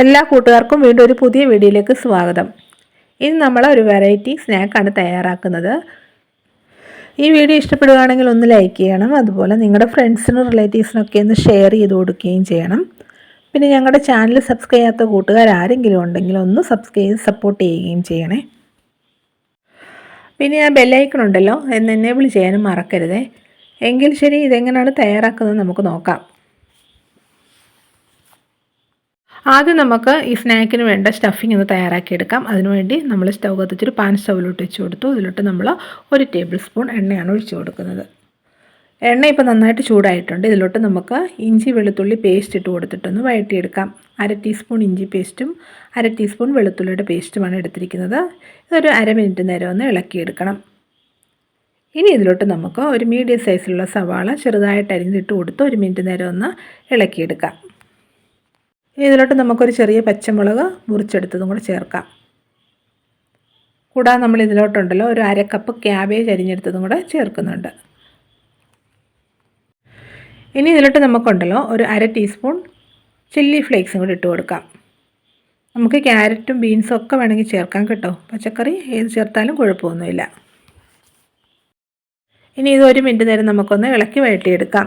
എല്ലാ കൂട്ടുകാർക്കും വീണ്ടും ഒരു പുതിയ വീഡിയോയിലേക്ക് സ്വാഗതം. ഇനി നമ്മൾ ഒരു വെറൈറ്റി സ്നാക്കാണ് തയ്യാറാക്കുന്നത്. ഈ വീഡിയോ ഇഷ്ടപ്പെടുകയാണെങ്കിൽ ഒന്ന് ലൈക്ക് ചെയ്യണം. അതുപോലെ നിങ്ങളുടെ ഫ്രണ്ട്സിനും റിലേറ്റീവ്സിനൊക്കെ ഒന്ന് ഷെയർ ചെയ്ത് കൊടുക്കുകയും ചെയ്യണം. പിന്നെ ഞങ്ങളുടെ ചാനൽ സബ്സ്ക്രൈബ് ചെയ്യാത്ത കൂട്ടുകാർ ആരെങ്കിലും ഉണ്ടെങ്കിൽ ഒന്ന് സബ്സ്ക്രൈബ് ചെയ്ത് സപ്പോർട്ട് ചെയ്യുകയും ചെയ്യണേ. പിന്നെ ആ ബെല്ലൈക്കൺ ഉണ്ടല്ലോ എന്ന് എനേബിൾ ചെയ്യാനും മറക്കരുതേ. എങ്കിൽ ശരി ഇതെങ്ങനെയാണ് തയ്യാറാക്കുന്നത് നമുക്ക് നോക്കാം. ആദ്യം നമുക്ക് ഈ സ്നാക്കിന് വേണ്ട സ്റ്റഫിംഗ് ഒന്ന് തയ്യാറാക്കിയെടുക്കാം. അതിനുവേണ്ടി നമ്മൾ സ്റ്റൗ കത്തിച്ചൊരു പാൻ സ്റ്റൗവിലോട്ട് വെച്ച് കൊടുത്തു. അതിലോട്ട് നമ്മൾ ഒരു ടേബിൾ സ്പൂൺ എണ്ണയാണ് ഒഴിച്ചു കൊടുക്കുന്നത്. എണ്ണ ഇപ്പോൾ നന്നായിട്ട് ചൂടായിട്ടുണ്ട്. ഇതിലോട്ട് നമുക്ക് ഇഞ്ചി വെളുത്തുള്ളി പേസ്റ്റ് ഇട്ട് കൊടുത്തിട്ടൊന്ന് വഴറ്റിയെടുക്കാം. അര ടീസ്പൂൺ ഇഞ്ചി പേസ്റ്റും അര ടീസ്പൂൺ വെളുത്തുള്ളിയുടെ പേസ്റ്റുമാണ് എടുത്തിരിക്കുന്നത്. ഇതൊരു അര മിനിറ്റ് നേരം ഒന്ന് ഇളക്കിയെടുക്കണം. ഇനി ഇതിലോട്ട് നമുക്ക് ഒരു മീഡിയം സൈസിലുള്ള സവാള ചെറുതായിട്ട് അരിഞ്ഞിട്ട് കൊടുത്ത് ഒരു മിനിറ്റ് നേരം ഒന്ന് ഇളക്കിയെടുക്കാം. ഇതിലോട്ട് നമുക്കൊരു ചെറിയ പച്ചമുളക് മുറിച്ചെടുത്തതും കൂടെ ചേർക്കാം. കൂടാതെ നമ്മൾ ഇതിലോട്ടുണ്ടല്ലോ ഒരു അര കപ്പ് ക്യാബേജ് അരിഞ്ഞെടുത്തതും കൂടെ ചേർക്കുന്നുണ്ട്. ഇനി ഇതിലോട്ട് നമുക്കുണ്ടല്ലോ ഒരു അര ടീസ്പൂൺ ചില്ലി ഫ്ലേക്സും കൂടി ഇട്ട് കൊടുക്കാം. നമുക്ക് ക്യാരറ്റും ബീൻസും ഒക്കെ വേണമെങ്കിൽ ചേർക്കാം കേട്ടോ. പച്ചക്കറി ഏത് ചേർത്താലും കുഴപ്പമൊന്നുമില്ല. ഇനി ഇത് ഒരു മിനിറ്റ് നേരം നമുക്കൊന്ന് ഇളക്കി വഴട്ടിയെടുക്കാം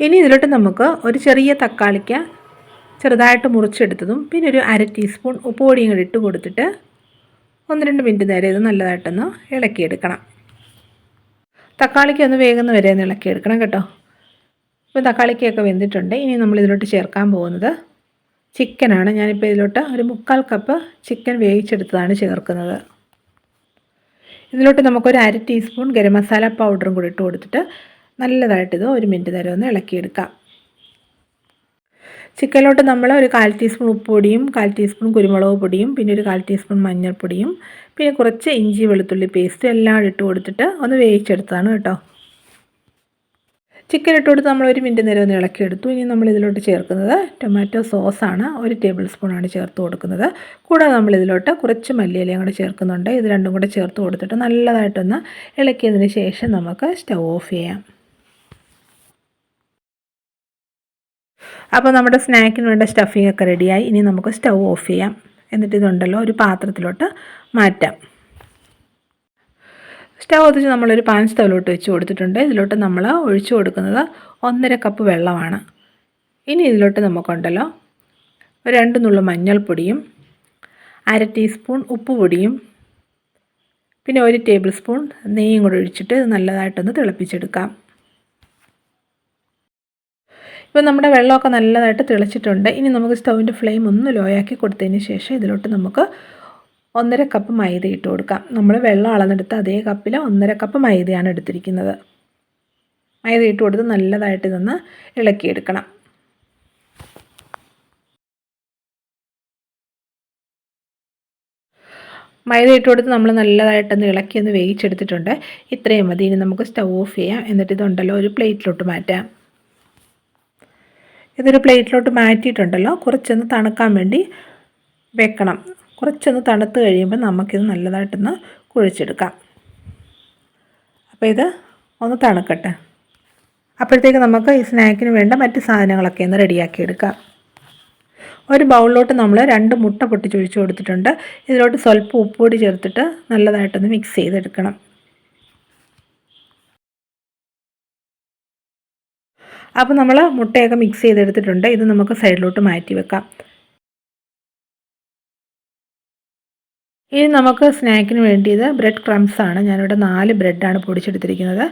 ഇനി ഇതിലോട്ട് നമുക്ക് ഒരു ചെറിയ തക്കാളിക്ക ചെറുതായിട്ട് മുറിച്ചെടുത്തതും പിന്നെ ഒരു അര ടീസ്പൂൺ ഉപ്പ് പൊടിയും കൂടി ഇട്ട് കൊടുത്തിട്ട് ഒന്ന് രണ്ട് മിനിറ്റ് നേരെ ഇത് നല്ലതായിട്ടൊന്ന് ഇളക്കിയെടുക്കണം. തക്കാളിക്ക് ഒന്ന് വേഗം വരെ ഒന്ന് ഇളക്കിയെടുക്കണം കേട്ടോ. ഇപ്പോൾ തക്കാളിക്കൊക്കെ വെന്തിട്ടുണ്ട്. ഇനി നമ്മൾ ഇതിലോട്ട് ചേർക്കാൻ പോകുന്നത് ചിക്കനാണ് ഞാനിപ്പോൾ ഇതിലോട്ട് ഒരു മുക്കാൽ കപ്പ് ചിക്കൻ വേവിച്ചെടുത്തതാണ് ചേർക്കുന്നത്. ഇതിലോട്ട് നമുക്കൊരു അര ടീസ്പൂൺ ഗരം മസാല പൗഡറും കൂടി ഇട്ട് കൊടുത്തിട്ട് നല്ലതായിട്ട് ഇത് ഒരു മിനിറ്റ് നേരം ഒന്ന് ഇളക്കിയെടുക്കാം. ചിക്കനിലോട്ട് നമ്മൾ ഒരു കാൽ ടീസ്പൂൺ ഉപ്പുപൊടിയും കാൽ ടീസ്പൂൺ കുരുമുളക് പൊടിയും പിന്നെ ഒരു കാൽ ടീസ്പൂൺ മഞ്ഞൾപ്പൊടിയും പിന്നെ കുറച്ച് ഇഞ്ചി വെളുത്തുള്ളി പേസ്റ്റ് എല്ലാം ഇട്ട് കൊടുത്തിട്ട് ഒന്ന് വേവിച്ചെടുത്താണ് കേട്ടോ. ചിക്കൻ ഇട്ട് കൊടുത്ത് നമ്മൾ ഒരു മിനിറ്റ് നേരം ഒന്ന് ഇളക്കിയെടുത്തു. ഇനി നമ്മൾ ഇതിലോട്ട് ചേർക്കുന്നത് ടൊമാറ്റോ സോസാണ്. ഒരു ടേബിൾ സ്പൂണാണ് ചേർത്ത് കൊടുക്കുന്നത്. കൂടാതെ നമ്മൾ ഇതിലോട്ട് കുറച്ച് മല്ലിയിലയും കൂടെ ചേർക്കുന്നുണ്ട്. ഇത് രണ്ടും കൂടെ ചേർത്ത് കൊടുത്തിട്ട് നല്ലതായിട്ടൊന്ന് ഇളക്കിയതിന് ശേഷം നമുക്ക് സ്റ്റൗ ഓഫ് ചെയ്യാം. അപ്പോൾ നമ്മുടെ സ്നാക്കിന് വേണ്ട സ്റ്റഫിംഗ് ഒക്കെ റെഡിയായി. ഇനി നമുക്ക് സ്റ്റൗ ഓഫ് ചെയ്യാം. എന്നിട്ട് ഇതുണ്ടല്ലോ ഒരു പാത്രത്തിലോട്ട് മാറ്റാം. സ്റ്റൗ കത്തിച്ച് നമ്മളൊരു പാൻ സ്റ്റൗവിലോട്ട് വെച്ച് കൊടുത്തിട്ടുണ്ട്. ഇതിലോട്ട് നമ്മൾ ഒഴിച്ചു കൊടുക്കുന്നത് ഒന്നര കപ്പ് വെള്ളമാണ്. ഇനി ഇതിലോട്ട് നമുക്കുണ്ടല്ലോ രണ്ട് നുള്ളു മഞ്ഞൾപ്പൊടിയും അര ടീസ്പൂൺ ഉപ്പ് പൊടിയും പിന്നെ ഒരു ടേബിൾ സ്പൂൺ നെയ്യും കൂടെ ഒഴിച്ചിട്ട് നല്ലതായിട്ടൊന്ന് തിളപ്പിച്ചെടുക്കാം. ഇപ്പോൾ നമ്മുടെ വെള്ളമൊക്കെ നല്ലതായിട്ട് തിളച്ചിട്ടുണ്ട്. ഇനി നമുക്ക് സ്റ്റൗവിന്റെ ഫ്ലെയിം ഒന്ന് ലോ ആക്കി കൊടുത്തതിന് ശേഷം ഇതിലോട്ട് നമുക്ക് ഒന്നര കപ്പ് മൈദ ഇട്ട് കൊടുക്കാം. നമ്മൾ വെള്ളം അളന്നെടുത്ത് അതേ കപ്പിൽ ഒന്നര കപ്പ് മൈദയാണ് എടുത്തിരിക്കുന്നത്. മൈദ ഇട്ട് കൊടുത്ത് നല്ലതായിട്ട് ഇതൊന്ന് ഇളക്കിയെടുക്കണം. മൈദ ഇട്ട് കൊടുത്ത് നമ്മൾ നല്ലതായിട്ടൊന്ന് ഇളക്കി ഒന്ന് വേവിച്ചെടുത്തിട്ടുണ്ട്. ഇത്രയും മതി. ഇനി നമുക്ക് സ്റ്റൗ ഓഫ് ചെയ്യാം. എന്നിട്ട് ഇതുണ്ടല്ലോ ഒരു പ്ലേറ്റിലോട്ട് മാറ്റാം. ഇതൊരു പ്ലേറ്റിലോട്ട് മാറ്റിയിട്ടുണ്ടല്ലോ. കുറച്ചൊന്ന് തണുക്കാൻ വേണ്ടി വെക്കണം. കുറച്ചൊന്ന് തണുത്ത് കഴിയുമ്പോൾ നമുക്കിത് നല്ലതായിട്ടൊന്ന് കുഴിച്ചെടുക്കാം. അപ്പോൾ ഇത് ഒന്ന് തണുക്കട്ടെ. അപ്പോഴത്തേക്ക് നമുക്ക് ഈ സ്നാക്കിന് വേണ്ട മറ്റ് സാധനങ്ങളൊക്കെ ഒന്ന് റെഡിയാക്കി എടുക്കാം. ഒരു ബൗളിലോട്ട് നമ്മൾ രണ്ട് മുട്ട പൊട്ടിച്ചൊഴിച്ച് കൊടുത്തിട്ടുണ്ട്. ഇതിലോട്ട് സ്വല്പം ഉപ്പുപൊടി ചേർത്തിട്ട് നല്ലതായിട്ടൊന്ന് മിക്സ് ചെയ്തെടുക്കണം. അപ്പോൾ നമ്മൾ മുട്ടയൊക്കെ മിക്സ് ചെയ്തെടുത്തിട്ടുണ്ട്. ഇത് നമുക്ക് സൈഡിലോട്ട് മാറ്റി വെക്കാം. ഇനി നമുക്ക് സ്നാക്കിന് വേണ്ടിയത് ബ്രെഡ് ക്രംസ് ആണ്. ഞാനിവിടെ നാല് ബ്രെഡാണ് പൊടിച്ചെടുത്തിരിക്കുന്നത്.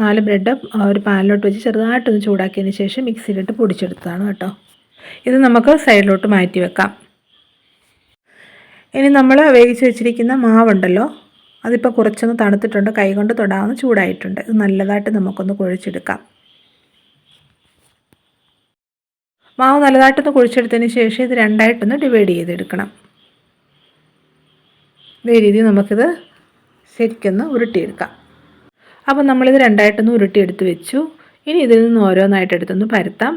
നാല് ബ്രെഡ് ഒരു പാനിലോട്ട് വെച്ച് ചെറുതായിട്ടൊന്ന് ചൂടാക്കിയതിന് ശേഷം മിക്സിയിലിട്ട് പൊടിച്ചെടുത്തതാണ് കേട്ടോ. ഇത് നമുക്ക് സൈഡിലോട്ട് മാറ്റി വെക്കാം. ഇനി നമ്മൾ വേവിച്ച് വെച്ചിരിക്കുന്ന മാവുണ്ടല്ലോ അതിപ്പോൾ കുറച്ചൊന്ന് തണുത്തിട്ടുണ്ട്. കൈകൊണ്ട് തൊടാവുന്ന ചൂടായിട്ടുണ്ട്. ഇത് നല്ലതായിട്ട് നമുക്കൊന്ന് കുഴച്ചെടുക്കാം. മാവ് നല്ലതായിട്ടൊന്ന് കുഴിച്ചെടുത്തതിന് ശേഷം ഇത് രണ്ടായിട്ടൊന്ന് ഡിവൈഡ് ചെയ്തെടുക്കണം. ഇതേ രീതിയിൽ നമുക്കിത് ശരിക്കൊന്ന് ഉരുട്ടിയെടുക്കാം. അപ്പോൾ നമ്മളിത് രണ്ടായിട്ടൊന്ന് ഉരുട്ടിയെടുത്ത് വെച്ചു. ഇനി ഇതിൽ നിന്ന് ഓരോന്നായിട്ട് എടുത്തൊന്ന് പരത്താം.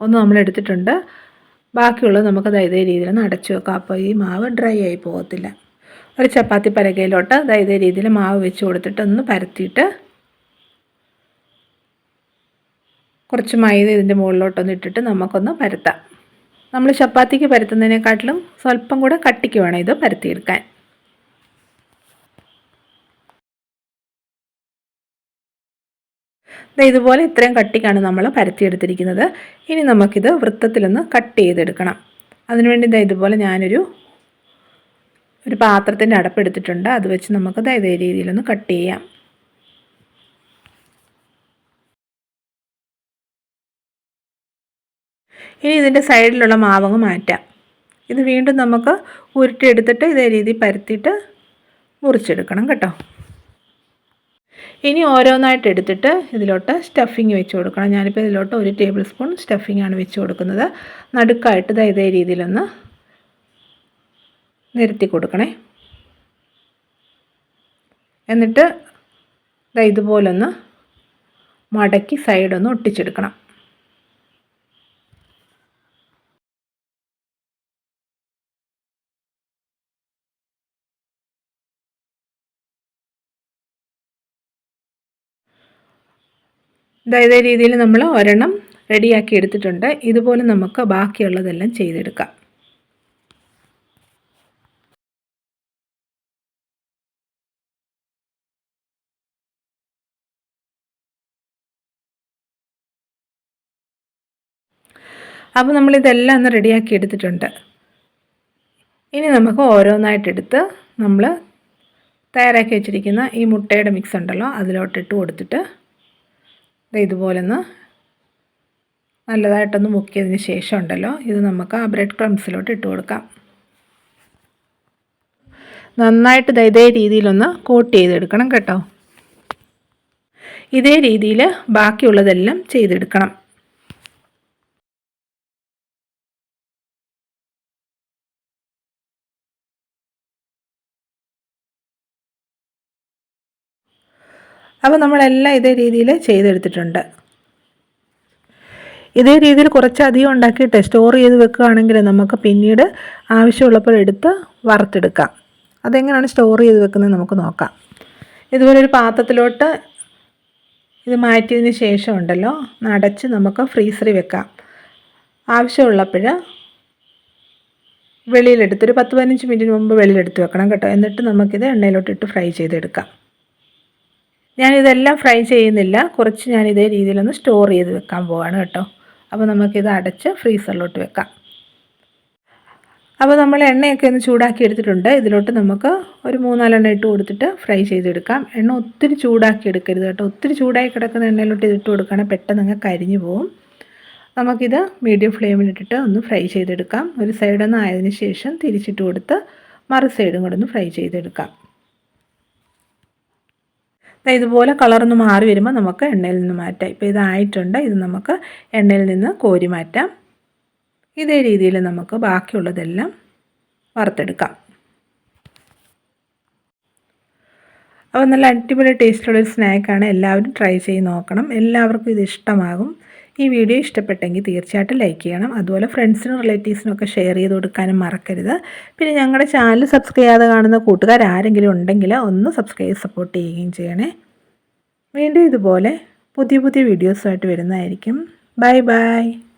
ഒന്ന് നമ്മൾ എടുത്തിട്ടുണ്ട്. ബാക്കിയുള്ളത് നമുക്ക് ഇതേ രീതിയിൽ ഒന്ന് അടച്ചു വെക്കാം. അപ്പോൾ ഈ മാവ് ഡ്രൈ ആയി പോകത്തില്ല. ഒരു ചപ്പാത്തി പരകയിലോട്ട് ഇതേ രീതിയിൽ മാവ് വെച്ച് കൊടുത്തിട്ട് ഒന്ന് പരത്തിയിട്ട് കുറച്ച് മൈദ ഇതിന്റെ മുകളിലോട്ടൊന്ന് ഇട്ടിട്ട് നമുക്കൊന്ന് പരത്താം. നമ്മൾ ചപ്പാത്തിക്ക് പരത്തുന്നതിനെക്കാട്ടിലും സ്വല്പം കൂടെ കട്ടിക്ക് വേണം ഇത് പരത്തിയെടുക്കാൻ. ഇതുപോലെ ഇത്രയും കട്ടിക്കാണ് നമ്മൾ പരത്തിയെടുത്തിരിക്കുന്നത്. ഇനി നമുക്കിത് വൃത്തത്തിലൊന്ന് കട്ട് ചെയ്തെടുക്കണം. അതിനുവേണ്ടി ഇതാ ഇതുപോലെ ഞാനൊരു ഒരു പാത്രത്തിന്റെ അടപ്പെടുത്തിട്ടുണ്ട് അത് വെച്ച് നമുക്ക് ഇതേ രീതിയിലൊന്ന് കട്ട് ചെയ്യാം. ഇനി ഇതിന്റെ സൈഡിലുള്ള മാവങ്ങ് മാറ്റാം. ഇത് വീണ്ടും നമുക്ക് ഉരുട്ടിയെടുത്തിട്ട് ഇതേ രീതിയിൽ പരത്തിയിട്ട് മുറിച്ചെടുക്കണം കേട്ടോ. ഇനി ഓരോന്നായിട്ട് എടുത്തിട്ട് ഇതിലോട്ട് സ്റ്റഫിങ് വെച്ച് കൊടുക്കണം. ഞാനിപ്പോൾ ഇതിലോട്ട് ഒരു ടേബിൾ സ്പൂൺ സ്റ്റഫിംഗ് ആണ് വെച്ച് കൊടുക്കുന്നത്. നടുക്കായിട്ട് ഇതാ രീതിയിലൊന്ന് നിരത്തി കൊടുക്കണേ. എന്നിട്ട് ഇതുപോലൊന്ന് മടക്കി സൈഡൊന്ന് ഒട്ടിച്ചെടുക്കണം. ഇതേ രീതിയിൽ നമ്മൾ ഒരെണ്ണം റെഡിയാക്കി എടുത്തിട്ടുണ്ട്. ഇതുപോലെ നമുക്ക് ബാക്കിയുള്ളതെല്ലാം ചെയ്തെടുക്കാം. അപ്പോൾ നമ്മളിതെല്ലാം ഒന്ന് റെഡിയാക്കി എടുത്തിട്ടുണ്ട്. ഇനി നമുക്ക് ഓരോന്നായിട്ടെടുത്ത് നമ്മൾ തയ്യാറാക്കി വെച്ചിരിക്കുന്ന ഈ മുട്ടയുടെ മിക്സ് ഉണ്ടല്ലോ അതിലോട്ടിട്ട് കൊടുത്തിട്ട് ഇതുപോലെ ഒന്ന് നല്ലതായിട്ടൊന്ന് മുക്കിയതിന് ശേഷം ഉണ്ടല്ലോ ഇത് നമുക്ക് ആ ബ്രെഡ് ക്രംസിലോട്ട് ഇട്ട് കൊടുക്കാം. നന്നായിട്ട് ഇതേ രീതിയിലൊന്ന് കോട്ട് ചെയ്തെടുക്കണം കേട്ടോ. ഇതേ രീതിയിൽ ബാക്കിയുള്ളതെല്ലാം ചെയ്തെടുക്കണം. അപ്പോൾ നമ്മളെല്ലാം ഇതേ രീതിയിൽ ചെയ്തെടുത്തിട്ടുണ്ട്. ഇതേ രീതിയിൽ കുറച്ചധികം ഉണ്ടാക്കിയിട്ട് സ്റ്റോർ ചെയ്ത് വെക്കുകയാണെങ്കിൽ നമുക്ക് പിന്നീട് ആവശ്യമുള്ളപ്പോൾ എടുത്ത് വറുത്തെടുക്കാം. അതെങ്ങനെയാണ് സ്റ്റോർ ചെയ്ത് വെക്കുന്നത് നമുക്ക് നോക്കാം. ഇതുപോലെ ഒരു പാത്രത്തിലോട്ട് ഇത് മാറ്റിയതിന് ശേഷം ഉണ്ടല്ലോ നടച്ച് നമുക്ക് ഫ്രീസറിൽ വെക്കാം. ആവശ്യമുള്ളപ്പോൾ വെളിയിലെടുത്ത് ഒരു പത്ത് പതിനഞ്ച് മിനിറ്റിന് മുമ്പ് വെളിയിലെടുത്ത് വെക്കണം കേട്ടോ. എന്നിട്ട് നമുക്കിത് എണ്ണയിലോട്ടിട്ട് ഫ്രൈ ചെയ്തെടുക്കാം. ഞാനിതെല്ലാം ഫ്രൈ ചെയ്യുന്നില്ല. കുറച്ച് ഞാൻ ഇതേ രീതിയിലൊന്ന് സ്റ്റോർ ചെയ്ത് വെക്കാൻ പോവാണ് കേട്ടോ. അപ്പോൾ നമുക്കിത് അടച്ച് ഫ്രീസറിലോട്ട് വെക്കാം. അപ്പോൾ നമ്മൾ എണ്ണയൊക്കെ ഒന്ന് ചൂടാക്കി എടുത്തിട്ടുണ്ട്. ഇതിലോട്ട് നമുക്ക് ഒരു മൂന്നാലെണ്ണ ഇട്ട് കൊടുത്തിട്ട് ഫ്രൈ ചെയ്തെടുക്കാം. എണ്ണ ഒത്തിരി ചൂടാക്കി എടുക്കരുത് കേട്ടോ. ഒത്തിരി ചൂടായി കിടക്കുന്ന എണ്ണയിലോട്ട് ഇതിട്ട് കൊടുക്കുകയാണെങ്കിൽ പെട്ടെന്ന് അങ്ങ് കരിഞ്ഞു പോകും നമുക്കിത് മീഡിയം ഫ്ലെയിമിലിട്ടിട്ട് ഒന്ന് ഫ്രൈ ചെയ്തെടുക്കാം. ഒരു സൈഡൊന്ന് ആയതിനു ശേഷം തിരിച്ചിട്ട് കൊടുത്ത് മറു സൈഡും കൂടെ ഒന്ന് ഫ്രൈ ചെയ്തെടുക്കാം. ഇതുപോലെ കളറൊന്ന് മാറി വരുമ്പോൾ നമുക്ക് എണ്ണയിൽ നിന്ന് മാറ്റാം. ഇപ്പോൾ ഇതായിട്ടുണ്ട്. ഇത് നമുക്ക് എണ്ണയിൽ നിന്ന് കോരി മാറ്റാം. ഇതേ രീതിയിൽ നമുക്ക് ബാക്കിയുള്ളതെല്ലാം വറുത്തെടുക്കാം. അപ്പോൾ നല്ല അടിപൊളി ടേസ്റ്റുള്ളൊരു സ്നാക്കാണ് എല്ലാവരും ട്രൈ ചെയ്ത് നോക്കണം. എല്ലാവർക്കും ഇത് ഇഷ്ടമാകും. ഈ വീഡിയോ ഇഷ്ടപ്പെട്ടെങ്കിൽ തീർച്ചയായിട്ടും ലൈക്ക് ചെയ്യണം. അതുപോലെ ഫ്രണ്ട്സിനും റിലേറ്റീവ്സിനും ഒക്കെ ഷെയർ ചെയ്ത് കൊടുക്കാനും മറക്കരുത്. പിന്നെ ഞങ്ങളുടെ ചാനൽ സബ്സ്ക്രൈബ് ചെയ്യാതെ കാണുന്ന കൂട്ടുകാർ ആരെങ്കിലും ഉണ്ടെങ്കിൽ ഒന്ന് സബ്സ്ക്രൈബ് സപ്പോർട്ട് ചെയ്യുകയും ചെയ്യണേ. വീണ്ടും ഇതുപോലെ പുതിയ പുതിയ വീഡിയോസുമായിട്ട് വരുന്നതായിരിക്കും. Bye bye